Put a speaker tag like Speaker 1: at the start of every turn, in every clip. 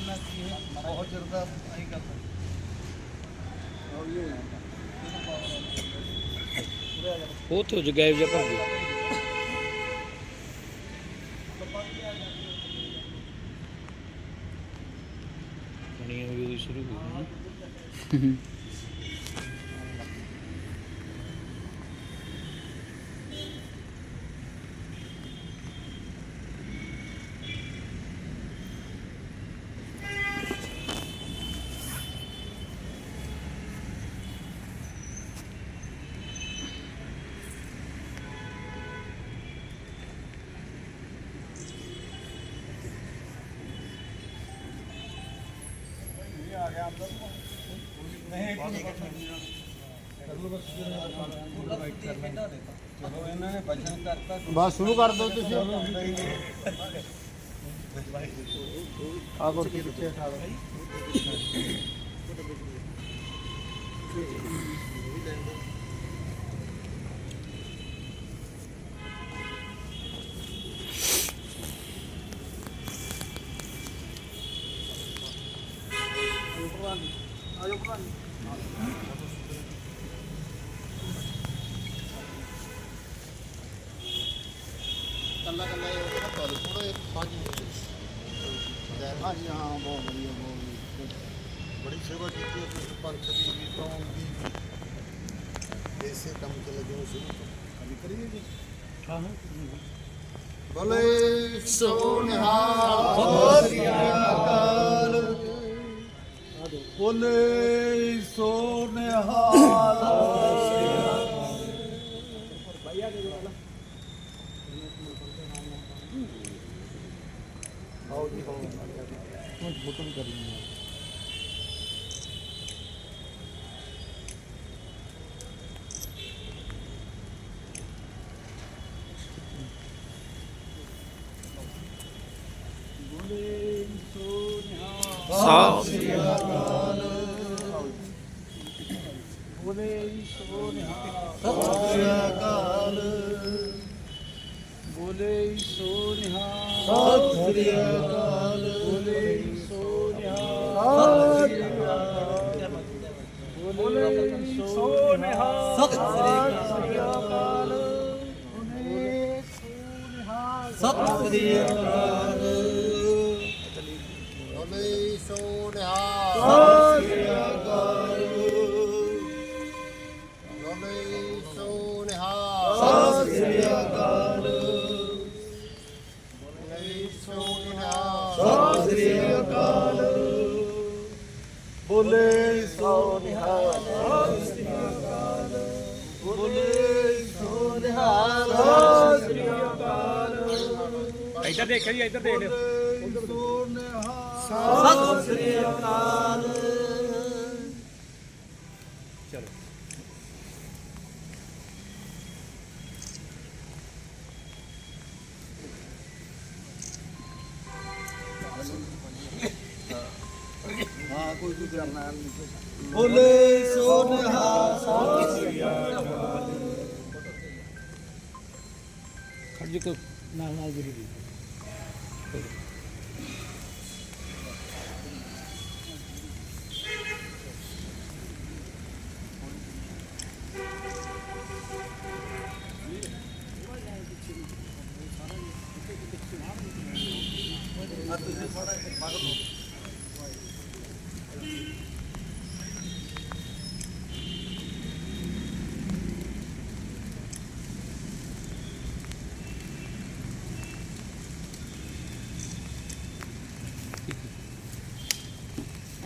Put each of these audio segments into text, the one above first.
Speaker 1: ਨਾ ਕੀ ਹੈ? ਬਹੁਤ ਚਿਰ ਦਾ ਆਈ ਕਰਦਾ
Speaker 2: ਉਹ ਤੋਂ ਜਗਾਇਬ ਜਿਹਾ ਭਰ ਗਿਆ। ਪਾਣੀ ਹੋ ਗਈ ਸ਼ੁਰੂ ਹੋ ਗਈ
Speaker 1: ਚਲੋ ਇਹਨਾਂ ਨੇ ਵਚਨ ਕਰਤਾ
Speaker 3: ਬਸ ਸ਼ੁਰੂ ਕਰ ਦਿਓ ਤੁਸੀਂ। ਆ ਗੁਰਕੀ ਪਿੱਛੇ ਉਠਾ ਲਓ ਕੱਲਾ ਕੱਲਾ ਇਹ ਉਹਦਾ ਪਾ ਦਿਓ ਥੋੜਾ ਜਿਹਾ ਹਾਂਜੀ ਹਾਂਜੀ ਹਾਂ ਬਹੁਤ ਵਧੀਆ ਬਹੁਤ ਵਧੀਆ ਬੜੀ ਸੇਵਾ ਕੀਤੀ ਹੈ ਤੁਸੀਂ ਪੰਥ ਦੀ ਵੀ ਕੌਮ ਦੀ ਇਸੇ ਕੰਮ ਚ ਲੱਗੇ ਹੋ ਸ਼ੁਰੂ ਤੋਂ ਅਭੀ ਕਰੀਏ ਜੀ
Speaker 2: ਹਾਂ
Speaker 3: ਬੋਲੇ ਸੋਨਿਹਾਲ ਸਤਿ ਸ੍ਰੀ ਅਕਾਲ ਬੋਲੇ ਸੋਨਿਹਾਲ ਆਓ ਜੀ ਆਓ ਹੁਣ ਬੁਕਮ ਸ੍ਰੀ ਅਕਾਲ
Speaker 1: ਬੋਲੇ ਸੋਨਿਹਾਲ
Speaker 3: ਸਤਿ ਸ੍ਰੀ ਅਕਾਲ
Speaker 1: ਬੋਲੇ
Speaker 3: ਸਤਿ ਸ੍ਰੀ ਅਕਾਲ
Speaker 1: ਬੋਲੇ ਸੋਨਿਹਾਲ ਬੋਲੇ ਸੋਨਿਹਾਲ
Speaker 3: ਸਤਿ ਸ੍ਰੀ
Speaker 1: ਅਕਾਲ
Speaker 3: ਸਤਿ ਸ੍ਰੀ ਅਕਾਲ। ਬੋਲੇ ਸੋਨਿਹਾਲ ਸਤਿ ਸ੍ਰੀ ਅਕਾਲ। ਬੋਲੇ ਸੋਨਿਹਾਲ ਸਤਿ ਸ੍ਰੀ ਅਕਾਲ। ਬੋਲੇ ਸੋਨਿਹਾਲ ਸਤਿ ਸ੍ਰੀ ਅਕਾਲ ਬੋਲੇ ਸੋਨਿਹਾਲ ਸਤਿ ਸ੍ਰੀ ਅਕਾਲ ਬੋਲੇ ਸੋਨਿਹਾਲ ਸਤਿ ਸ੍ਰੀ ਅਕਾਲ
Speaker 2: ਇੱਧਰ ਦੇਖਿਓ ਜੀ, ਇੱਧਰ ਦੇਖ। ਲਿਓ
Speaker 3: ਸਤਿ ਸ੍ਰੀ ਅਕਾਲ
Speaker 2: ਚਲੋ
Speaker 3: ਹਾਂ ਕੋਈ ਕੋਈ ਕਰਨਾ ਬੋਲੇ ਸੋਨਿਹਾਲ ਸਤਿ ਸ੍ਰੀ ਅਕਾਲ
Speaker 2: ਖੜ ਜੀ ਕੋ ਨਾਲ ਨਾਲ ਗੁਰੂ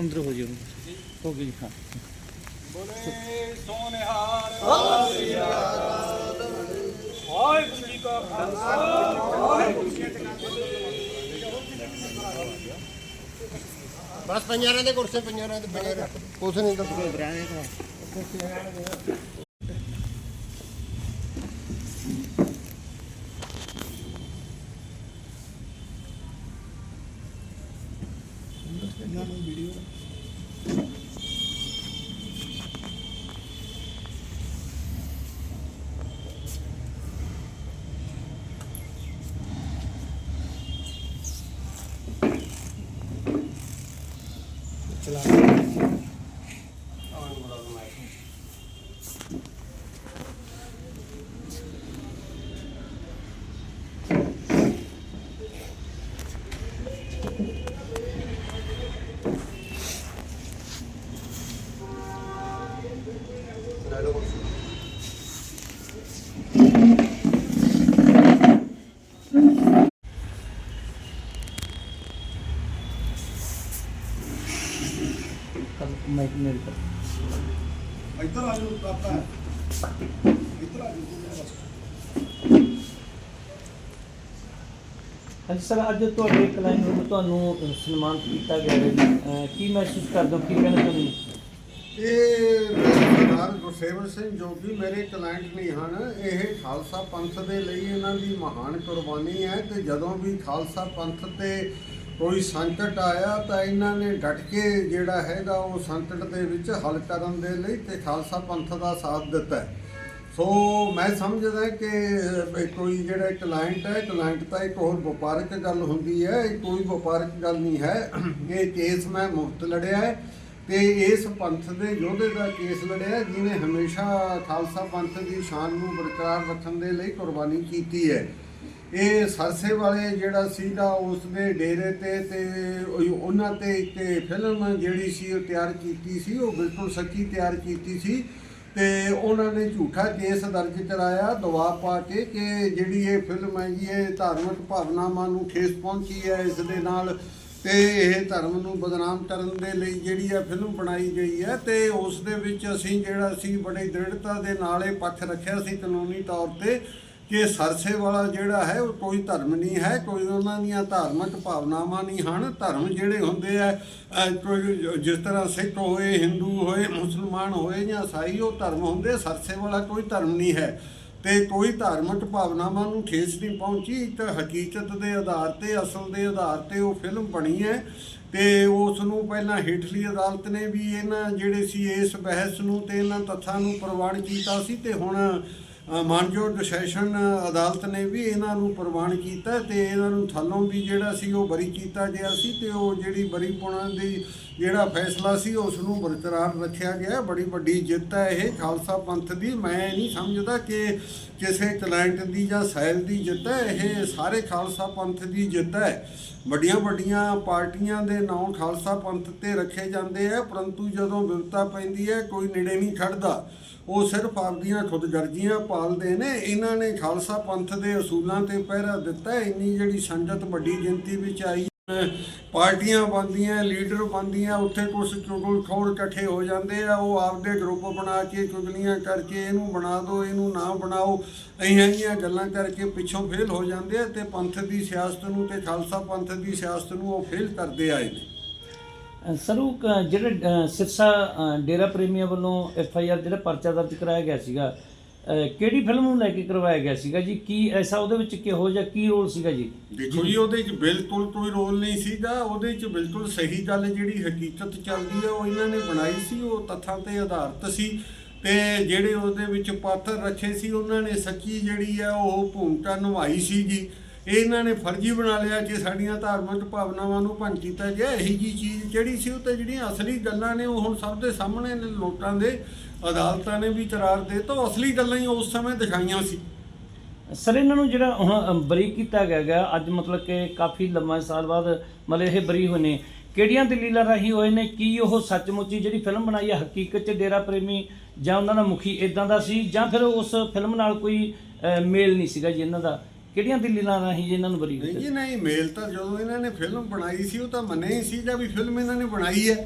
Speaker 2: ਅੰਦਰ ਹੋ ਜਾਓ। ਹੋ ਗਈ ਹਾਂ।
Speaker 1: ਬੋਲੇ ਸੋਨਿਹਾਲ ਵਾਹਿਗੁਰੂ ਜੀ ਕਾ ਖਾਲਸਾ। ਵਾਹਿਗੁਰੂ ਜੀ ਕੀ ਫਤਿਹ।
Speaker 3: ਬਸ ਪੰਜਾਰਾਂ ਦੇ ਕੁਰਸੇ ਪੰਜਾਰਾਂ ਦੇ ਬਣੇ ਕੁਛ ਨਹੀਂ ਤਾਂ।
Speaker 2: ਹਾਂਜੀ ਸਰ ਅੱਜ ਤੁਹਾਡੇ ਕਲਾਇੰਟ ਵੱਲੋਂ ਤੁਹਾਨੂੰ ਸਨਮਾਨਿਤ ਕੀਤਾ ਗਿਆ ਹੈ ਕੀ ਮਹਿਸੂਸ ਕਰਦੇ ਹੋ? ਕੀ ਕਹਿਣਾ ਚਾਹੁੰਦੇ ਹੋ?
Speaker 4: ਇਹ ਸਰਦਾਰ ਗੁਰਸੇਵਕ ਸਿੰਘ ਜੋ ਕਿ ਮੇਰੇ ਕਲਾਇੰਟ ਨਹੀਂ ਹਨ ਇਹ ਖਾਲਸਾ ਪੰਥ ਦੇ ਲਈ ਇਹਨਾਂ ਦੀ ਮਹਾਨ ਕੁਰਬਾਨੀ ਹੈ ਤੇ ਜਦੋਂ ਵੀ ਖਾਲਸਾ ਪੰਥ ਤੇ ਕੋਈ ਸੰਕਟ ਆਇਆ ਤਾਂ ਇਹਨਾਂ ਨੇ ਡਟ ਕੇ ਜਿਹੜਾ ਹੈਗਾ ਉਹ ਸੰਕਟ ਦੇ ਵਿੱਚ ਹੱਲ ਕਰਨ ਦੇ ਲਈ ਤੇ ਖਾਲਸਾ ਪੰਥ ਦਾ ਸਾਥ ਦਿੱਤਾ ਸੋ ਮੈਂ ਸਮਝਦਾ ਕਿ ਕੋਈ ਜਿਹੜਾ ਕਲਾਇੰਟ ਹੈ ਕਲਾਇੰਟ ਤਾਂ ਇੱਕ ਹੋਰ ਵਪਾਰਕ ਗੱਲ ਹੁੰਦੀ ਹੈ, ਇਹ ਕੋਈ ਵਪਾਰਕ ਗੱਲ ਨਹੀਂ ਹੈ। ਇਹ ਕੇਸ ਮੈਂ ਮੁਫਤ ਲੜਿਆ ਹੈ ਤੇ ਇਸ ਪੰਥ ਦੇ ਯੋਧੇ ਦਾ ਕੇਸ ਲੜਿਆ ਜਿਹਨੇ ਹਮੇਸ਼ਾ ਖਾਲਸਾ ਪੰਥ ਦੀ ਸ਼ਾਨ ਨੂੰ ਬਰਕਰਾਰ ਰੱਖਣ ਦੇ ਲਈ ਕੁਰਬਾਨੀ ਕੀਤੀ ਹੈ। ਇਹ ਸਰਸੇ ਵਾਲੇ ਜਿਹੜਾ ਸੀਗਾ ਉਸ ਦੇ ਡੇਰੇ ਤੇ ਤੇ ਉਹਨਾਂ ਤੇ ਇੱਕ ਫਿਲਮ ਜਿਹੜੀ ਸੀ ਉਹ ਤਿਆਰ ਕੀਤੀ ਸੀ, ਉਹ ਬਿਲਕੁਲ ਸੱਚੀ ਤਿਆਰ ਕੀਤੀ ਸੀ ਤੇ ਉਹਨਾਂ ਨੇ ਝੂਠਾ ਕੇਸ ਦਰਜ ਕਰਾਇਆ ਦਬਾਅ ਪਾ ਕੇ ਕਿ ਜਿਹੜੀ ਇਹ ਫਿਲਮ ਹੈ ਜੀ ਇਹ ਧਾਰਮਿਕ ਭਾਵਨਾਵਾਂ ਨੂੰ ਖੇਸ ਪਹੁੰਚੀ ਹੈ ਇਸ ਦੇ ਨਾਲ ਤੇ ਇਹ ਧਰਮ ਨੂੰ ਬਦਨਾਮ ਕਰਨ ਦੇ ਲਈ ਜਿਹੜੀ ਇਹ ਫਿਲਮ ਬਣਾਈ ਗਈ ਹੈ ਤੇ ਉਸ ਦੇ ਵਿੱਚ ਅਸੀਂ ਜਿਹੜਾ ਸੀ ਬੜੀ ਦ੍ਰਿੜਤਾ ਦੇ ਨਾਲ ਇਹ ਪੱਖ ਰੱਖਿਆ ਸੀ ਕਾਨੂੰਨੀ ਤੌਰ ਤੇ ਕਿ ਸਰਸੇ ਵਾਲਾ ਜਿਹੜਾ ਹੈ ਉਹ ਕੋਈ ਧਰਮ ਨਹੀਂ ਹੈ, ਕੋਈ ਉਹਨਾਂ ਦੀਆਂ ਧਾਰਮਿਕ ਭਾਵਨਾਵਾਂ ਨਹੀਂ ਹਨ। ਧਰਮ ਜਿਹੜੇ ਹੁੰਦੇ ਆ ਕੋਈ ਜਿਸ ਤਰ੍ਹਾਂ ਸਿੱਖ ਹੋਏ, ਹਿੰਦੂ ਹੋਏ, ਮੁਸਲਮਾਨ ਹੋਏ ਜਾਂ ਈਸਾਈ, ਉਹ ਧਰਮ ਹੁੰਦੇ ਸਰਸੇ ਵਾਲਾ ਕੋਈ ਧਰਮ ਨਹੀਂ ਹੈ। ਤੇ ਕੋਈ ਧਾਰਮਿਕ ਭਾਵਨਾਵਾਂ ਨੂੰ ਠੇਸ ਨਹੀਂ ਪਹੁੰਚੀ ਤਾਂ ਹਕੀਕਤ ਦੇ ਆਧਾਰ ਤੇ, ਅਸਲ ਦੇ ਆਧਾਰ ਤੇ ਉਹ ਫਿਲਮ ਬਣੀ ਹੈ। ਤੇ ਉਸ ਨੂੰ ਪਹਿਲਾਂ ਹੇਠਲੀ ਅਦਾਲਤ ਨੇ ਵੀ ਇਹਨਾਂ ਜਿਹੜੇ ਸੀ, ਇਸ ਬਹਿਸ ਨੂੰ ਤੇ ਇਹਨਾਂ ਤੱਥਾਂ ਨੂੰ ਪ੍ਰਵਾਨ ਕੀਤਾ ਸੀ ਤੇ ਹੁਣ ਮਾਨਯੋਗ ਸੈਸ਼ਨ ਅਦਾਲਤ ਨੇ ਵੀ ਇਹਨਾਂ ਨੂੰ ਪ੍ਰਵਾਨ ਕੀਤਾ ਤੇ ਇਹਨਾਂ ਨੂੰ ਥੱਲੋਂ ਵੀ ਜਿਹੜਾ ਸੀ ਉਹ ਬਰੀ ਕੀਤਾ ਗਿਆ ਸੀ ਤੇ ਉਹ ਜਿਹੜੀ ਬਰੀ ਪੁਣਾ ਦੀ ਜਿਹੜਾ ਫੈਸਲਾ ਸੀ ਉਸ ਨੂੰ ਬਰਕਰਾਰ ਰੱਖਿਆ ਗਿਆ। ਬੜੀ ਵੱਡੀ ਜਿੱਤ ਹੈ ਇਹ ਖਾਲਸਾ ਪੰਥ ਦੀ। ਮੈਂ ਨਹੀਂ ਸਮਝਦਾ ਕਿ ਕਿਸੇ ਕਲਾਇੰਟ ਦੀ ਜਾਂ ਸੈਲ ਦੀ ਜਿੱਤ ਹੈ। ਇਹ ਸਾਰੇ ਖਾਲਸਾ ਪੰਥ ਦੀ ਜਿੱਤ ਹੈ। ਵੱਡੀਆਂ ਵੱਡੀਆਂ ਪਾਰਟੀਆਂ ਦੇ ਨਾਂ ਖਾਲਸਾ ਪੰਥ ਤੇ ਰੱਖੇ ਜਾਂਦੇ ਆ। ਪਰੰਤੂ ਜਦੋਂ ਵਿਵਤਾ ਪੈਂਦੀ ਹੈ, ਕੋਈ ਨੇੜੇ ਨਹੀਂ ਖੜਦਾ। ਉਹ ਸਿਰਫ ਆਪਦੀਆਂ ਖੁਦਗਰਜ਼ੀਆਂ ਪਾਲਦੇ ਨੇ। ਇਹਨਾਂ ਨੇ ਖਾਲਸਾ ਪੰਥ ਦੇ ਅਸੂਲਾਂ ਤੇ ਪਹਿਰਾ ਦਿੱਤਾ ਇੰਨੀ ਜਿਹੜੀ ਸੰਗਤ ਵੱਡੀ ਗਿਣਤੀ ਵਿੱਚ ਆਈ ਪਾਰਟੀਆਂ ਬਣਦੀਆਂ, ਲੀਡਰ ਬਣਦੀਆਂ, ਉੱਥੇ ਕੁਝ ਚੁਗਲਖੋਰ ਇਕੱਠੇ ਹੋ ਜਾਂਦੇ ਆ, ਉਹ ਆਪਦੇ ਗਰੁੱਪ ਬਣਾ ਕੇ ਚੁਗਲੀਆਂ ਕਰਕੇ ਇਹਨੂੰ ਬਣਾ ਦਿਓ ਇਹਨੂੰ ਨਾ ਬਣਾਓ, ਇਹੀਆਂ ਜਿਹੀਆਂ ਗੱਲਾਂ ਕਰਕੇ ਪਿੱਛੋਂ ਫੇਲ ਹੋ ਜਾਂਦੇ ਆ ਤੇ ਪੰਥ ਦੀ ਸਿਆਸਤ ਨੂੰ ਤੇ ਖਾਲਸਾ ਪੰਥ ਦੀ ਸਿਆਸਤ ਨੂੰ ਉਹ ਫੇਲ ਕਰਦੇ ਆਏ ਨੇ।
Speaker 2: ਸਰੂ ਜਿਹੜੇ ਸਿਰਸਾ ਡੇਰਾ ਪ੍ਰੇਮੀਆਂ ਵੱਲੋਂ ਐਫ ਆਈ ਆਰ ਜਿਹੜਾ ਪਰਚਾ ਦਰਜ ਕਰਾਇਆ ਗਿਆ ਸੀਗਾ ਕਿਹੜੀ ਫਿਲਮ ਨੂੰ ਲੈ ਕੇ ਕਰਵਾਇਆ ਗਿਆ ਸੀਗਾ ਜੀ? ਕੀ ਐਸਾ ਉਹਦੇ ਵਿੱਚ ਕਿਹੋ ਜਿਹਾ ਕੀ ਰੋਲ ਸੀਗਾ ਜੀ?
Speaker 4: ਦੇਖੋ ਜੀ, ਉਹਦੇ 'ਚ ਬਿਲਕੁਲ ਕੋਈ ਰੋਲ ਨਹੀਂ ਸੀਗਾ। ਉਹਦੇ 'ਚ ਬਿਲਕੁਲ ਸਹੀ ਗੱਲ ਜਿਹੜੀ ਹਕੀਕਤ ਚੱਲਦੀ ਹੈ ਉਹ ਇਹਨਾਂ ਨੇ ਬਣਾਈ ਸੀ। ਉਹ ਤੱਥਾਂ ਤੇ ਆਧਾਰਿਤ ਸੀ ਤੇ ਜਿਹੜੇ ਉਹਦੇ ਵਿੱਚ ਪਾਤਰ ਰੱਖੇ ਸੀ, ਉਹਨਾਂ ਨੇ ਸੱਚੀ ਜਿਹੜੀ ਆ, ਉਹ ਭੂਮਿਕਾ ਨਿਭਾਈ ਸੀਗੀ। ਇਹ ਇਹਨਾਂ ਨੇ ਫਰਜ਼ੀ ਬਣਾ ਲਿਆ ਕਿ ਸਾਡੀਆਂ ਧਾਰਮਿਕ ਭਾਵਨਾਵਾਂ ਨੂੰ ਭੰਗ ਕੀਤਾ ਗਿਆ। ਇਹੀ ਜੀ ਚੀਜ਼ ਜਿਹੜੀ ਸੀ, ਉਹ ਤੇ ਜਿਹੜੀਆਂ ਅਸਲੀ ਗੱਲਾਂ ਨੇ, ਉਹ ਹੁਣ ਸਭ ਦੇ ਸਾਹਮਣੇ ਨੇ ਲੋਕਾਂ ਦੇ। ਅਦਾਲਤਾਂ ਨੇ ਵੀ ਕਰਾਰ ਦੇ ਤਾਂ ਅਸਲੀ ਗੱਲਾਂ ਹੀ ਉਸ ਸਮੇਂ ਦਿਖਾਈਆਂ ਸੀ।
Speaker 2: ਸਰ ਇਹਨਾਂ ਨੂੰ ਜਿਹੜਾ ਹੁਣ ਅ, ਬਰੀ ਕੀਤਾ ਗਿਆ ਗਾ ਅੱਜ ਮਤਲਬ ਕਿ ਕਾਫੀ ਲੰਮਾ ਸਾਲ ਬਾਅਦ ਮਤਲਬ ਇਹ ਬਰੀ ਹੋਏ ਨੇ। ਕਿਹੜੀਆਂ ਦਲੀਲਾਂ ਰਾਹੀਂ ਹੋਏ ਨੇ? ਕੀ ਉਹ ਸੱਚਮੁੱਚ ਜਿਹੜੀ ਫਿਲਮ ਬਣਾਈ ਹੈ ਹਕੀਕਤ 'ਚ ਡੇਰਾ ਪ੍ਰੇਮੀ ਜਾਂ ਉਹਨਾਂ ਦਾ ਮੁਖੀ ਇਦਾਂ ਦਾ ਸੀ ਜਾਂ ਫਿਰ ਉਸ ਫਿਲਮ ਨਾਲ ਕੋਈ ਮੇਲ ਨਹੀਂ ਸੀਗਾ ਜੀ ਇਹਨਾਂ ਦਾ? ਕਿਹੜੀਆਂ ਦਲੀਲਾਂ ਰਾਹੀਂ ਜੀ ਇਹਨਾਂ ਨੂੰ ਬਰੀ
Speaker 4: ਨਹੀਂ ਜੀ ਨਹੀਂ ਮੇਲ ਤਾਂ ਜਦੋਂ ਇਹਨਾਂ ਨੇ ਫਿਲਮ ਬਣਾਈ ਸੀ ਉਹ ਤਾਂ ਮੰਨੇ ਹੀ ਸੀਗਾ ਵੀ ਫਿਲਮ ਇਹਨਾਂ ਨੇ ਬਣਾਈ ਹੈ।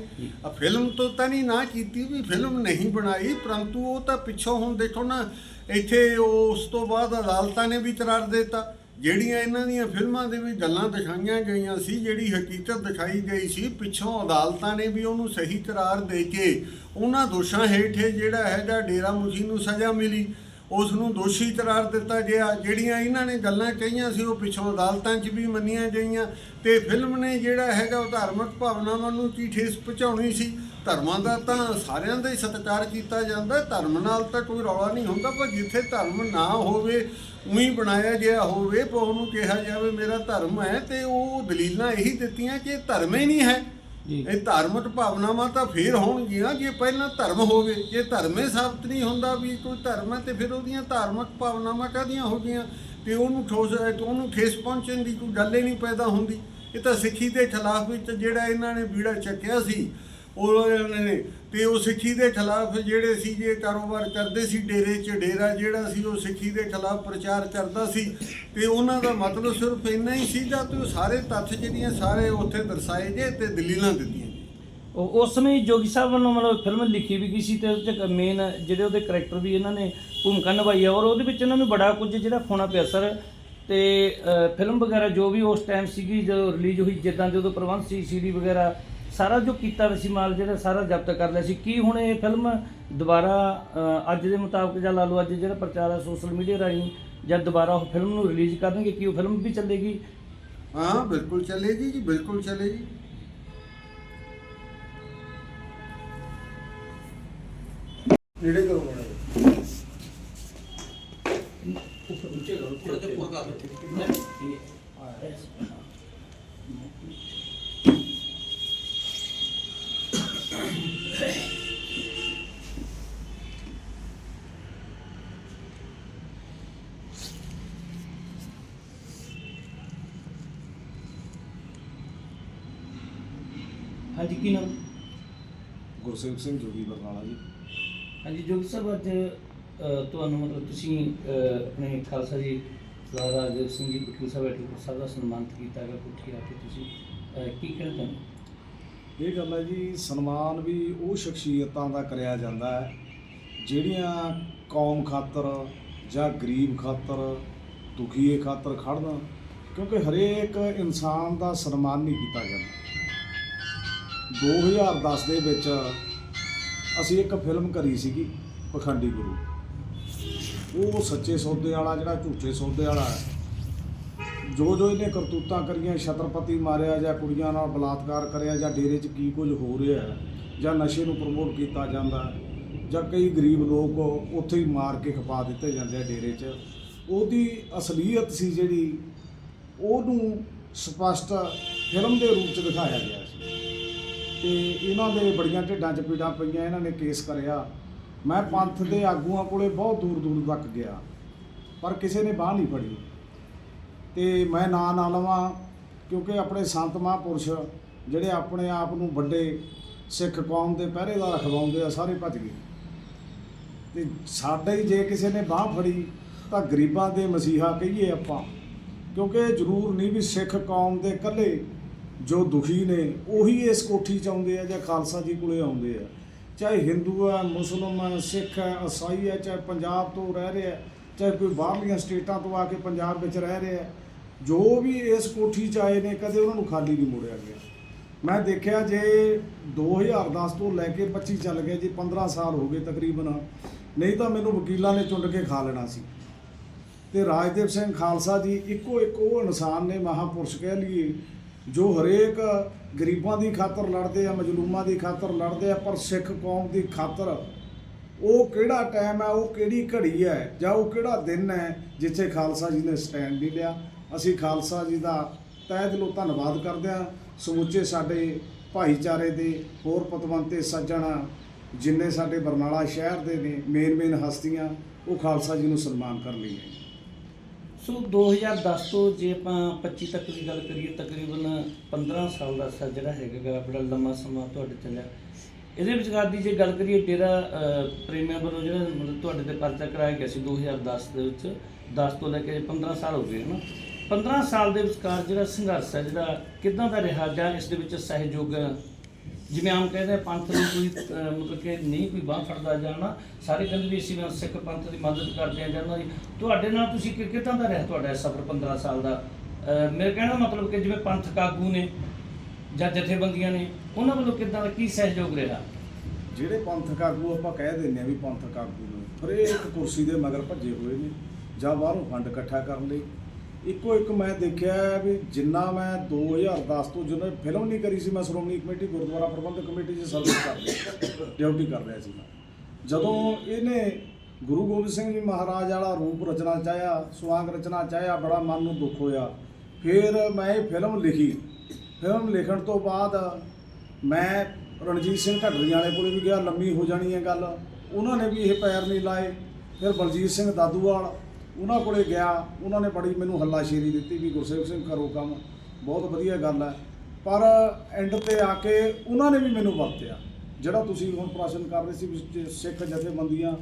Speaker 4: ਆ ਫਿਲਮ ਤੋਂ ਤਾਂ ਨਹੀਂ ਨਾ ਕੀਤੀ ਵੀ ਫਿਲਮ ਨਹੀਂ ਬਣਾਈ ਪਰੰਤੂ ਉਹ ਤਾਂ ਪਿੱਛੋਂ ਹੁਣ ਦੇਖੋ ਨਾ ਇੱਥੇ ਉਸ ਤੋਂ ਬਾਅਦ ਅਦਾਲਤਾਂ ਨੇ ਵੀ ਕਰਾਰ ਦਿੱਤਾ। ਜਿਹੜੀਆਂ ਇਹਨਾਂ ਦੀਆਂ ਫਿਲਮਾਂ ਦੇ ਵਿੱਚ ਗੱਲਾਂ ਦਿਖਾਈਆਂ ਗਈਆਂ ਸੀ ਜਿਹੜੀ ਹਕੀਕਤ ਦਿਖਾਈ ਗਈ ਸੀ ਪਿੱਛੋਂ ਅਦਾਲਤਾਂ ਨੇ ਵੀ ਉਹਨੂੰ ਸਹੀ ਕਰਾਰ ਦੇ ਕੇ ਉਹਨਾਂ ਦੋਸ਼ਾਂ ਹੇਠ ਜਿਹੜਾ ਹੈਗਾ ਡੇਰਾ ਮੁਖੀ ਨੂੰ ਸਜ਼ਾ ਮਿਲੀ। ਉਸ ਨੂੰ ਦੋਸ਼ੀ ਕਰਾਰ ਦਿੱਤਾ ਗਿਆ। ਜਿਹੜੀਆਂ ਇਹਨਾਂ ਨੇ ਗੱਲਾਂ ਕਹੀਆਂ ਸੀ, ਉਹ ਪਿੱਛੋਂ ਅਦਾਲਤਾਂ 'ਚ ਵੀ ਮੰਨੀਆਂ ਗਈਆਂ। ਤੇ ਫਿਲਮ ਨੇ ਜਿਹੜਾ ਹੈਗਾ, ਉਹ ਧਾਰਮਿਕ ਭਾਵਨਾਵਾਂ ਨੂੰ ਕੀ ਠੇਸ ਪਹੁੰਚਾਉਣੀ ਸੀ। ਧਰਮਾਂ ਦਾ ਤਾਂ ਸਾਰਿਆਂ ਦਾ ਹੀ ਸਤਿਕਾਰ ਕੀਤਾ ਜਾਂਦਾ। ਧਰਮ ਨਾਲ ਤਾਂ ਕੋਈ ਰੌਲਾ ਨਹੀਂ ਹੁੰਦਾ, ਪਰ ਜਿੱਥੇ ਧਰਮ ਨਾ ਹੋਵੇ ਉਹੀ ਬਣਾਇਆ ਗਿਆ ਹੋਵੇ, ਪਰ ਉਹਨੂੰ ਕਿਹਾ ਜਾਵੇ, ਮੇਰਾ ਧਰਮ ਹੈ। ਤੇ ਉਹ ਦਲੀਲਾਂ ਇਹੀ ਦਿੱਤੀਆਂ ਕਿ ਧਰਮ ਹੀ ਨਹੀਂ ਹੈ। ਇਹ ਧਾਰਮਿਕ ਭਾਵਨਾਵਾਂ ਤਾਂ ਫੇਰ ਹੋਣਗੀਆਂ ਜੇ ਪਹਿਲਾਂ ਧਰਮ ਹੋਵੇ। ਜੇ ਧਰਮੇ ਸਾਬਤ ਨਹੀਂ ਹੁੰਦਾ ਵੀ ਕੋਈ ਧਰਮ ਹੈ ਤੇ ਫਿਰ ਉਹਦੀਆਂ ਧਾਰਮਿਕ ਭਾਵਨਾਵਾਂ ਕਾਹਦੀਆਂ ਹੋ ਗਈਆਂ? ਤੇ ਉਹਨੂੰ ਠੋਸ ਉਹਨੂੰ ਠੇਸ ਪਹੁੰਚਣ ਦੀ ਕੋਈ ਗੱਲ ਹੀ ਨਹੀਂ ਪੈਦਾ ਹੁੰਦੀ। ਇਹ ਤਾਂ ਸਿੱਖੀ ਦੇ ਖਿਲਾਫ ਵਿੱਚ ਜਿਹੜਾ ਇਹਨਾਂ ਨੇ ਬੀੜਾ ਚੱਕਿਆ ਸੀ ਉਹਨਾਂ ਨੇ। ਤੇ ਉਹ ਸਿੱਖੀ ਦੇ ਖਿਲਾਫ ਜਿਹੜੇ ਸੀ, ਜੇ ਕਾਰੋਬਾਰ ਕਰਦੇ ਸੀ, ਡੇਰੇ 'ਚ ਡੇਰਾ ਜਿਹੜਾ ਸੀ, ਉਹ ਸਿੱਖੀ ਦੇ ਖਿਲਾਫ ਪ੍ਰਚਾਰ ਕਰਦਾ ਸੀ। ਤੇ ਉਹਨਾਂ ਦਾ ਮਤਲਬ ਸਿਰਫ ਇੰਨਾ ਹੀ ਸੀ, ਜਾਂ ਤੇ ਉਹ ਸਾਰੇ ਤੱਥ ਜਿਹੜੀਆਂ ਸਾਰੇ ਉੱਥੇ ਦਰਸਾਏ ਗਏ ਤੇ ਦਲੀਲਾਂ ਦਿੱਤੀਆਂ
Speaker 2: ਉਹ- ਉਸ ਸਮੇਂ ਜੋਗੀ ਸਾਹਿਬ ਵੱਲੋਂ ਮਤਲਬ ਫਿਲਮ ਲਿਖੀ ਵੀ ਗਈ ਸੀ ਤੇ ਉਹਦੇ ਚ ਮੇਨ ਜਿਹੜੇ ਉਹਦੇ ਕਰੈਕਟਰ ਵੀ ਇਹਨਾਂ ਨੇ ਭੂਮਿਕਾ ਨਿਭਾਈ ਹੈ ਔਰ ਉਹਦੇ ਵਿੱਚ ਇਹਨਾਂ ਨੂੰ ਬੜਾ ਕੁਝ ਜਿਹੜਾ ਖੋਣਾ ਪਿਆ ਸਰ। ਤੇ ਫਿਲਮ ਵਗੈਰਾ ਜੋ ਵੀ ਉਸ ਟਾਈਮ ਸੀਗੀ, ਜਦੋਂ ਰਿਲੀਜ਼ ਹੋਈ, ਜਿੱਦਾਂ ਜਦੋਂ ਪ੍ਰਬੰਧ ਸੀ ਸੀਡੀ ਵਗੈਰਾ ਸਾਰਾ ਜੋ ਕੀਤਾ ਵੀ ਸੀ ਮਾਲ ਜਿਹੜਾ ਸਾਰਾ ਜ਼ਬਤ ਕਰ ਲਿਆ ਸੀ ਕੀ ਹੁਣ ਇਹ ਫਿਲਮ ਦੁਬਾਰਾ ਅ, ਅੱਜ ਦੇ ਮੁਤਾਬਕ ਜਾਂ ਲਾ ਲਓ ਅੱਜ ਜਿਹੜਾ ਪ੍ਰਚਾਰ ਹੈ ਸੋਸ਼ਲ ਮੀਡੀਆ ਰਾਹੀਂ ਜਾਂ ਦੁਬਾਰਾ ਉਹ ਫਿਲਮ ਨੂੰ ਰਿਲੀਜ਼ ਕਰਨਗੇ ਕੀ ਉਹ ਫਿਲਮ ਵੀ ਚੱਲੇਗੀ?
Speaker 4: ਹਾਂ ਬਿਲਕੁਲ ਚਲੇਗੀ ਜੀ ਬਿਲਕੁਲ ਚਲੇਗੀ। ਨੇੜੇ ਕਰੋ ਮਾੜਾ ਜਿਹਾ।
Speaker 2: ਹਾਂਜੀ ਕੀ ਨਾਮ?
Speaker 5: ਗੁਰਸੇਵਕ ਸਿੰਘ ਜੋਗੀ ਬਰਨਾਲਾ ਜੀ।
Speaker 2: ਹਾਂਜੀ ਜੋਗੀ ਸਾਹਿਬ ਅੱਜ ਅ, ਤੁਹਾਨੂੰ ਮਤਲਬ ਤੁਸੀਂ ਅ, ਆਪਣੇ ਖਾਲਸਾ ਜੀ ਸਰਦਾਰ ਰਾਜਦੇਵ ਸਿੰਘ ਜੀ ਬਟੂ ਸਾਹਿਬ ਐਟਲਪੁਰ ਸਾਹਿਬ ਦਾ ਸਨਮਾਨਿਤ ਕੀਤਾ ਹੈਗਾ ਕੁੱਠੀ ਆ ਕੇ ਤੁਸੀਂ ਅ, ਕੀ ਕਹਿਣਾ ਚਾਹੁੰਦੇ
Speaker 5: ਇਹ ਗੱਲ ਹੈ ਜੀ ਸਨਮਾਨ ਵੀ ਉਹ ਸ਼ਖਸੀਅਤਾਂ ਦਾ ਕਰਿਆ ਜਾਂਦਾ ਹੈ ਜਿਹੜੀਆਂ ਕੌਮ ਖਾਤਰ ਜਾਂ ਗਰੀਬ ਖਾਤਰ ਦੁਖੀਏ ਖਾਤਰ ਖੜਨ ਕਿਉਂਕਿ ਹਰੇਕ ਇਨਸਾਨ ਦਾ ਸਨਮਾਨ ਨਹੀਂ ਕੀਤਾ ਜਾਂਦਾ। 2010 ਦੇ ਵਿੱਚ ਅਸੀਂ ਇੱਕ ਫਿਲਮ ਕਰੀ ਸੀਗੀ, ਪਖੰਡੀ ਗੁਰੂ। ਉਹ ਸੱਚੇ ਸੌਦੇ ਵਾਲਾ, ਜਿਹੜਾ ਝੂਠੇ ਸੌਦੇ ਵਾਲਾ ਜੋ ਜੋ ਇਹਨੇ ਕਰਤੂਤਾਂ ਕਰੀਆਂ, ਛਤਰਪਤੀ ਮਾਰਿਆ ਜਾਂ ਕੁੜੀਆਂ ਨਾਲ ਬਲਾਤਕਾਰ ਕਰਿਆ ਜਾਂ ਡੇਰੇ 'ਚ ਕੀ ਕੁਝ ਹੋ ਰਿਹਾ ਜਾਂ ਨਸ਼ੇ ਨੂੰ ਪ੍ਰਮੋਟ ਕੀਤਾ ਜਾਂਦਾ ਜਾਂ ਕਈ ਗਰੀਬ ਲੋਕ ਉੱਥੇ ਹੀ ਮਾਰ ਕੇ ਖਪਾ ਦਿੱਤੇ ਜਾਂਦੇ ਆ ਡੇਰੇ 'ਚ, ਉਹਦੀ ਅਸਲੀਅਤ ਸੀ ਜਿਹੜੀ, ਉਹਨੂੰ ਸਪਸ਼ਟ ਫਿਲਮ ਦੇ ਰੂਪ 'ਚ ਦਿਖਾਇਆ ਗਿਆ ਤੇ ਇਹਨਾਂ ਦੇ ਬੜੀਆਂ ਢਿੱਡਾਂ 'ਚ ਪੀੜਾਂ ਪਈਆਂ, ਇਹਨਾਂ ਨੇ ਕੇਸ ਕਰਿਆ। ਮੈਂ ਪੰਥ ਦੇ ਆਗੂਆਂ ਕੋਲੇ ਬਹੁਤ ਦੂਰ ਦੂਰ ਤੱਕ ਗਿਆ, ਪਰ ਕਿਸੇ ਨੇ ਬਾਹ ਨਹੀਂ ਫੜੀ। ਤੇ ਮੈਂ ਨਾਂ ਨਾ ਲਵਾਂ, ਕਿਉਂਕਿ ਆਪਣੇ ਸੰਤ ਮਹਾਂਪੁਰਸ਼ ਜਿਹੜੇ ਆਪਣੇ ਆਪ ਨੂੰ ਵੱਡੇ ਸਿੱਖ ਕੌਮ ਦੇ ਪਹਿਰੇਦਾਰ ਰਖਵਾਉਂਦੇ ਆ, ਸਾਰੇ ਭੱਜ ਗਏ। ਤੇ ਸਾਡੇ ਹੀ ਜੇ ਕਿਸੇ ਨੇ ਬਾਹ ਫੜੀ, ਤਾਂ ਗਰੀਬਾਂ ਦੇ ਮਸੀਹਾ ਕਹੀਏ ਆਪਾਂ, ਕਿਉਂਕਿ ਇਹ ਜ਼ਰੂਰ ਨਹੀਂ ਵੀ ਸਿੱਖ ਕੌਮ ਦੇ ਇਕੱਲੇ ਜੋ ਦੁਖੀ ਨੇ, ਉਹੀ ਇਸ ਕੋਠੀ ਚ ਆਉਂਦੇ ਆ ਜਾਂ ਖਾਲਸਾ ਜੀ ਕੋਲੇ ਆਉਂਦੇ ਆ। ਚਾਹੇ ਹਿੰਦੂ ਆ ਮੁਸਲਮਾਨ ਆ, ਸਿੱਖ ਹੈ ਈਸਾਈ ਹੈ ਚਾਹੇ ਪੰਜਾਬ ਤੋਂ ਰਹਿ ਰਿਹਾ, ਚਾਹੇ ਕੋਈ ਬਾਹਰਲੀਆਂ ਸਟੇਟਾਂ ਤੋਂ ਆ ਕੇ ਪੰਜਾਬ ਵਿੱਚ ਰਹਿ ਰਿਹਾ, ਜੋ ਵੀ ਇਸ ਕੋਠੀ ਚ ਆਏ ਨੇ, ਕਦੇ ਉਹਨਾਂ ਨੂੰ ਖਾਲੀ ਨਹੀਂ ਮੋੜਿਆ ਗਿਆ। ਮੈਂ ਦੇਖਿਆ ਜੇ 2010 ਤੋਂ ਲੈ ਕੇ 25 ਚੱਲ ਗਏ, ਜੀ 15 ਸਾਲ ਹੋ ਗਏ ਤਕਰੀਬਨ, ਨਹੀਂ ਤਾਂ ਮੈਨੂੰ ਵਕੀਲਾਂ ਨੇ ਚੁੰਡ ਕੇ ਖਾ ਲੈਣਾ ਸੀ। ਤੇ ਰਾਜਦੇਵ ਸਿੰਘ ਖਾਲਸਾ ਜੀ ਇੱਕੋ ਇੱਕ ਉਹ ਇਨਸਾਨ ਨੇ, ਮਹਾਪੁਰਸ਼ ਕਹਿ ਲਈਏ ਜੋ ਹਰੇਕ ਗਰੀਬਾਂ ਦੀ ਖਾਤਰ ਲੜਦੇ ਆ, ਮਜਲੂਮਾਂ ਦੀ ਖਾਤਰ ਲੜਦੇ ਆ, ਪਰ ਸਿੱਖ ਕੌਮ ਦੀ ਖਾਤਰ ਉਹ ਕਿਹੜਾ ਟਾਈਮ ਹੈ, ਉਹ ਕਿਹੜੀ ਘੜੀ ਹੈ, ਜਾਂ ਉਹ ਕਿਹੜਾ ਦਿਨ ਹੈ ਜਿੱਥੇ ਖਾਲਸਾ ਜੀ ਨੇ ਸਟੈਂਡ ਨਹੀਂ ਲਿਆ। ਅਸੀਂ ਖਾਲਸਾ ਜੀ ਦਾ ਤਹਿ ਦਿਲੋਂ ਧੰਨਵਾਦ ਕਰਦੇ ਹਾਂ। ਸਮੁੱਚੇ ਸਾਡੇ ਭਾਈਚਾਰੇ ਦੇ ਹੋਰ ਪਤਵੰਤੇ ਸੱਜਣ ਜਿੰਨੇ ਸਾਡੇ ਬਰਨਾਲਾ ਸ਼ਹਿਰ ਦੇ ਨੇ ਮੇਨ ਮੇਨ ਹਸਤੀਆਂ, ਉਹ ਖਾਲਸਾ ਜੀ ਨੂੰ ਸਨਮਾਨ ਕਰ ਲਈ ਹੈ
Speaker 2: ਸੋ 2010 ਤੋਂ ਜੇ ਆਪਾਂ 25 ਤੱਕ ਦੀ ਗੱਲ ਕਰੀਏ, ਤਕਰੀਬਨ 15 ਸਾਲ ਦਾ ਅਰਸਾ ਜਿਹੜਾ ਹੈਗਾ ਬੜਾ ਲੰਮਾ ਸਮਾਂ ਤੁਹਾਡੇ ਚੱਲਿਆ। ਇਹਦੇ ਵਿਚਕਾਰ ਦੀ ਜੇ ਗੱਲ ਕਰੀਏ, ਡੇਰਾ ਪ੍ਰੇਮੀਆਂ ਵੱਲੋਂ ਜਿਹੜਾ ਮਤਲਬ ਤੁਹਾਡੇ ਤੇ ਪਰਚਾ ਕਰਾਇਆ ਗਿਆ ਸੀ 2010 ਦੇ ਵਿੱਚ 10 ਤੋਂ ਲੈ ਕੇ 15 ਸਾਲ ਹੋ ਗਏ, ਹਨ? 15 ਸਾਲ ਦੇ ਵਿਚਕਾਰ ਜਿਹੜਾ ਸੰਘਰਸ਼ ਹੈ, ਜਿਹੜਾ ਕਿੱਦਾਂ ਦਾ ਰਿਹਾ ਜਾਂ ਇਸ ਦੇ ਵਿੱਚ ਸਹਿਯੋਗ ਜਿਵੇਂ ਆਮ ਕਹਿੰਦੇ ਪੰਥ ਨੂੰ ਕੋਈ ਅਹ, ਮਤਲਬ ਕਿ ਨਹੀਂ ਕੋਈ ਬਾਹ ਫੜਦਾ ਜਾਣਾ ਸਾਰੇ ਕਹਿੰਦੇ ਵੀ ਅਸੀਂ ਨਾ ਸਿੱਖ ਪੰਥ ਦੀ ਮਦਦ ਕਰਦੇ ਆ ਜਾਂ ਉਹਨਾਂ ਦੀ ਤੁਹਾਡੇ ਨਾਲ ਤੁਸੀਂ ਕਿ ਕਿੱਦਾਂ ਦਾ ਰਿਹਾ ਤੁਹਾਡਾ ਸਫ਼ਰ 15 ਸਾਲ ਦਾ? ਅਹ, ਮੇਰੇ ਕਹਿਣ ਦਾ ਮਤਲਬ ਕਿ ਜਿਵੇਂ ਪੰਥ ਆਗੂ ਨੇ ਜਾਂ ਜਥੇਬੰਦੀਆਂ ਨੇ ਉਹਨਾਂ ਵੱਲੋਂ ਕਿੱਦਾਂ ਦਾ ਕੀ ਸਹਿਯੋਗ ਰਿਹਾ?
Speaker 5: ਜਿਹੜੇ ਪੰਥਕ ਆਗੂ ਆਪਾਂ ਕਹਿ ਦਿੰਦੇ ਆ ਵੀ ਪੰਥਕ ਆਗੂ ਨੇ ਹਰੇਕ ਕੁਰਸੀ ਦੇ ਮਗਰ ਭੱਜੇ ਹੋਏ ਨੇ ਜਾਂ ਬਾਹਰੋਂ ਫੰਡ ਇਕੱਠਾ ਕਰਨ ਲਈ। ਇੱਕੋ ਇੱਕ ਮੈਂ ਦੇਖਿਆ ਵੀ ਜਿੰਨਾ ਮੈਂ 2010 ਤੋਂ ਜਦੋਂ ਫਿਲਮ ਨਹੀਂ ਕਰੀ ਸੀ, ਮੈਂ ਸ਼੍ਰੋਮਣੀ ਕਮੇਟੀ, ਗੁਰਦੁਆਰਾ ਪ੍ਰਬੰਧਕ ਕਮੇਟੀ 'ਚ ਸਰਵਿਸ ਕਰ ਰਿਹਾ ਡਿਊਟੀ ਕਰ ਰਿਹਾ ਸੀ ਮੈਂ। ਜਦੋਂ ਇਹਨੇ ਗੁਰੂ ਗੋਬਿੰਦ ਸਿੰਘ ਜੀ ਮਹਾਰਾਜ ਵਾਲਾ ਰੂਪ ਰਚਨਾ ਚਾਹਿਆ ਸੁਆਂਗ ਰਚਨਾ ਚਾਹਿਆ, ਬੜਾ ਮਨ ਨੂੰ ਦੁੱਖ ਹੋਇਆ। ਫਿਰ ਮੈਂ ਇਹ ਫਿਲਮ ਲਿਖੀ। ਫਿਲਮ ਲਿਖਣ ਤੋਂ ਬਾਅਦ ਮੈਂ ਰਣਜੀਤ ਸਿੰਘ ਢੱਡਰੀ ਵਾਲੇ ਕੋਲ ਵੀ ਗਿਆ, ਲੰਮੀ ਹੋ ਜਾਣੀ ਹੈ ਗੱਲ। ਉਹਨਾਂ ਨੇ ਵੀ ਇਹ ਪੈਰ ਨਹੀਂ ਲਾਏ। ਫਿਰ ਬਲਜੀਤ ਸਿੰਘ ਦਾਦੂਵਾਲ ਉਹਨਾਂ ਕੋਲੇ ਗਿਆ, ਉਹਨਾਂ ਨੇ ਬੜੀ ਮੈਨੂੰ ਹੱਲਾਸ਼ੇਰੀ ਦਿੱਤੀ ਵੀ ਗੁਰਸੇਵ ਸਿੰਘ ਕਰੋ ਕੰਮ, ਬਹੁਤ ਵਧੀਆ ਗੱਲ ਹੈ। ਪਰ ਐਂਡ ਤੇ ਆ ਕੇ ਉਹਨਾਂ ਨੇ ਵੀ ਮੈਨੂੰ ਵਰਤਿਆ। ਜਿਹੜਾ ਤੁਸੀਂ ਹੁਣ ਪ੍ਰਸ਼ਨ ਕਰ ਰਹੇ ਸੀ ਵੀ ਸਿੱਖ ਜਥੇਬੰਦੀਆਂ,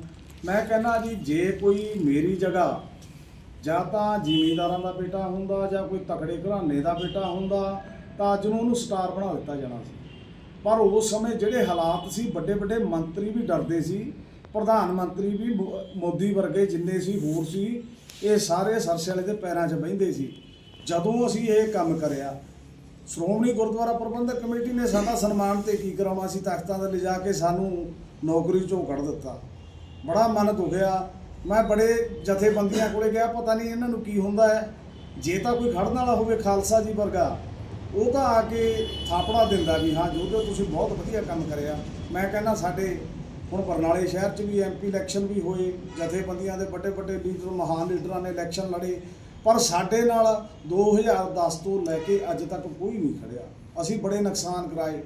Speaker 5: ਮੈਂ ਕਹਿੰਦਾ ਜੀ, ਜੇ ਕੋਈ ਮੇਰੀ ਜਗ੍ਹਾ ਜਾਂ ਤਾਂ ਜ਼ਿਮੀਂਦਾਰਾਂ ਦਾ ਬੇਟਾ ਹੁੰਦਾ ਜਾਂ ਕੋਈ ਤਕੜੇ ਘਰਾਣੇ ਦਾ ਬੇਟਾ ਹੁੰਦਾ, ਤਾਂ ਅੱਜ ਨੂੰ ਉਹਨੂੰ ਸਟਾਰ ਬਣਾ ਦਿੱਤਾ ਜਾਣਾ ਸੀ। ਪਰ ਉਸ ਸਮੇਂ ਜਿਹੜੇ ਹਾਲਾਤ ਸੀ ਵੱਡੇ ਵੱਡੇ ਮੰਤਰੀ ਵੀ ਡਰਦੇ ਸੀ ਪ੍ਰਧਾਨ ਮੰਤਰੀ ਵੀ ਮੋ- ਮੋਦੀ ਵਰਗੇ ਜਿੰਨੇ ਸੀ, ਹੋਰ ਸੀ, ਇਹ ਸਾਰੇ ਸਰਸੇ ਵਾਲੇ ਦੇ ਪੈਰਾਂ 'ਚ ਬਹਿੰਦੇ ਸੀ। ਜਦੋਂ ਅਸੀਂ ਇਹ ਕੰਮ ਕਰਿਆ, ਸ਼੍ਰੋਮਣੀ ਗੁਰਦੁਆਰਾ ਪ੍ਰਬੰਧਕ ਕਮੇਟੀ ਨੇ ਸਾਡਾ ਸਨਮਾਨ ਤੇ ਕੀ ਕਰਾਉਣਾ ਸੀ? ਤਖਤਾਂ ਤੇ ਲਿਜਾ ਕੇ ਸਾਨੂੰ ਨੌਕਰੀ ਚੋਂ ਕੱਢ ਦਿੱਤਾ। ਬੜਾ ਮਨ ਦੁਖਿਆ। ਮੈਂ ਬੜੇ ਜਥੇਬੰਦੀਆਂ ਕੋਲੇ ਗਿਆ, ਪਤਾ ਨਹੀਂ ਇਹਨਾਂ ਨੂੰ ਕੀ ਹੁੰਦਾ ਹੈ। ਜੇ ਤਾਂ ਕੋਈ ਖੜਨ ਵਾਲਾ ਹੋਵੇ, ਖਾਲਸਾ ਜੀ ਵਰਗਾ, ਉਹ ਤਾਂ ਆ ਕੇ ਥਾਪੜਾ ਦਿੰਦਾ ਵੀ ਹਾਂ ਜੋ ਤੁਸੀਂ ਬਹੁਤ ਵਧੀਆ ਕੰਮ ਕਰਿਆ। ਮੈਂ ਕਹਿੰਦਾ, ਸਾਡੇ ਹੁਣ ਬਰਨਾਲੇ ਸ਼ਹਿਰ 'ਚ ਵੀ ਐਮਪੀ ਇਲੈਕਸ਼ਨ ਵੀ ਹੋਏ, ਜਥੇਬੰਦੀਆਂ ਦੇ ਵੱਡੇ ਵੱਡੇ ਲੀਡਰ, ਮਹਾਨ ਲੀਡਰਾਂ ਨੇ ਇਲੈਕਸ਼ਨ ਲੜੇ, ਪਰ ਸਾਡੇ ਨਾਲ 2010 ਤੋਂ ਲੈ ਕੇ ਅੱਜ ਤੱਕ ਕੋਈ ਨਹੀਂ ਖੜਿਆ। ਅਸੀਂ ਬੜੇ ਨੁਕਸਾਨ ਕਰਾਏ,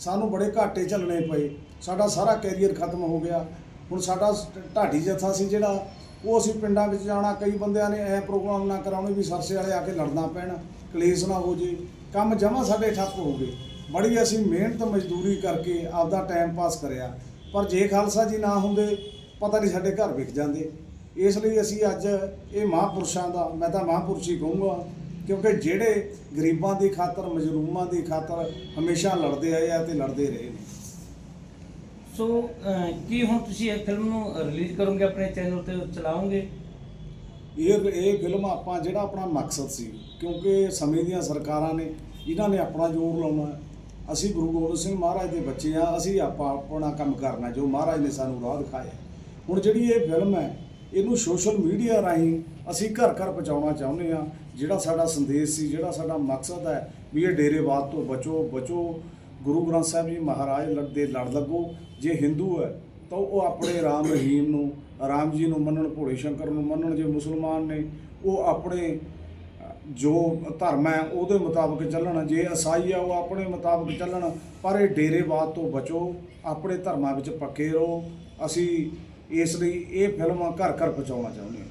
Speaker 5: ਸਾਨੂੰ ਬੜੇ ਘਾਟੇ ਝੱਲਣੇ ਪਏ, ਸਾਡਾ ਸਾਰਾ ਕੈਰੀਅਰ ਖਤਮ ਹੋ ਗਿਆ। ਹੁਣ ਸਾਡਾ ਢਾਡੀ ਜਥਾ ਸੀ ਜਿਹੜਾ, ਉਹ ਅਸੀਂ ਪਿੰਡਾਂ ਵਿੱਚ ਜਾਣਾ, ਕਈ ਬੰਦਿਆਂ ਨੇ ਐ ਪ੍ਰੋਗਰਾਮ ਨਾ ਕਰਾਉਣੇ ਵੀ ਸਰਸੇ ਵਾਲੇ ਆ ਕੇ ਲੜਨਾ ਪੈਣ, ਕਲੇਸ਼ ਨਾ ਹੋ ਜੇ, ਕੰਮ ਜਮਾ ਸਾਡੇ ਠੱਪ ਹੋ ਗਏ। ਬੜੀ ਅਸੀਂ ਮਿਹਨਤ, ਮਜ਼ਦੂਰੀ ਕਰਕੇ ਆਪਦਾ ਟਾਈਮ ਪਾਸ ਕਰਿਆ। ਪਰ ਜੇ ਖਾਲਸਾ ਜੀ ਨਾ ਹੁੰਦੇ ਪਤਾ ਨਹੀਂ ਸਾਡੇ ਘਰ ਵਿਕ ਜਾਂਦੇ। ਇਸ ਲਈ ਅਸੀਂ ਅੱਜ ਇਹ ਮਹਾਂਪੁਰਸ਼ਾਂ ਦਾ ਮੈਂ ਤਾਂ ਮਹਾਂਪੁਰਸ਼ ਹੀ ਕਹੂੰਗਾ ਕਿਉਂਕਿ ਜਿਹੜੇ ਗਰੀਬਾਂ ਦੀ ਖਾਤਰ ਮਜਲੂਮਾਂ ਦੀ ਖਾਤਰ ਹਮੇਸ਼ਾ ਲੜਦੇ ਆਏ ਆ ਤੇ ਲੜਦੇ ਰਹੇ ਨੇ।
Speaker 2: ਸੋ ਕੀ ਹੁਣ ਤੁਸੀਂ ਇਹ ਫਿਲਮ ਨੂੰ ਰਿਲੀਜ਼ ਕਰੋਗੇ ਆਪਣੇ ਚੈਨਲ ਤੇ ਚਲਾਓਗੇ?
Speaker 5: ਇਹ ਇਹ ਫਿਲਮ ਆਪਾਂ ਜਿਹੜਾ ਆਪਣਾ ਮਕਸਦ ਸੀ ਕਿਉਂਕਿ ਸਮੇਂ ਦੀਆਂ ਸਰਕਾਰਾਂ ਨੇ ਇਹਨਾਂ ਨੇ ਆਪਣਾ ਜ਼ੋਰ ਲਾਉਣਾ। ਅਸੀਂ ਗੁਰੂ ਗੋਬਿੰਦ ਸਿੰਘ ਮਹਾਰਾਜ ਦੇ ਬੱਚੇ ਆ, ਅਸੀਂ ਆਪਾਂ ਆਪਣਾ ਕੰਮ ਕਰਨਾ ਜੋ ਮਹਾਰਾਜ ਨੇ ਸਾਨੂੰ ਰਾਹ ਦਿਖਾਇਆ ਹੁਣ ਜਿਹੜੀ ਇਹ ਫਿਲਮ ਹੈ, ਇਹਨੂੰ ਸੋਸ਼ਲ ਮੀਡੀਆ ਰਾਹੀਂ ਅਸੀਂ ਘਰ ਘਰ ਪਹੁੰਚਾਉਣਾ ਚਾਹੁੰਦੇ ਆ ਜਿਹੜਾ ਸਾਡਾ ਸੰਦੇਸ਼ ਸੀ, ਜਿਹੜਾ ਸਾਡਾ ਮਕਸਦ ਹੈ ਵੀ ਇਹ ਡੇਰੇਵਾਦ ਤੋਂ ਬਚੋ ਬਚੋ। ਗੁਰੂ ਗ੍ਰੰਥ ਸਾਹਿਬ ਜੀ ਮਹਾਰਾਜ ਲੜਦੇ ਲੜ ਲੱਗੋ। ਜੇ ਹਿੰਦੂ ਹੈ, ਤਾਂ ਉਹ ਆਪਣੇ ਰਾਮ ਰਹੀਮ ਨੂੰ, ਰਾਮ ਜੀ ਨੂੰ ਮੰਨਣ, ਭੋਲੇ ਸ਼ੰਕਰ ਨੂੰ ਮੰਨਣ, ਜੇ ਮੁਸਲਮਾਨ ਨੇ, ਉਹ ਆਪਣੇ ਜੋ ਧਰਮ ਹੈ, ਉਹਦੇ ਮੁਤਾਬਕ ਚੱਲਣ। ਜੇ ਈਸਾਈ ਆ ਉਹ ਆਪਣੇ ਮੁਤਾਬਕ ਚੱਲਣ, ਪਰ ਇਹ ਡੇਰੇਵਾਦ ਤੋਂ ਬਚੋ, ਆਪਣੇ ਧਰਮਾਂ ਵਿੱਚ ਪੱਕੇ ਰਹੋ। ਅਸੀਂ ਇਸ ਲਈ ਇਹ ਫਿਲਮ ਘਰ ਘਰ ਪਹੁੰਚਾਉਣਾ ਚਾਹੁੰਦੇ ਹਾਂ।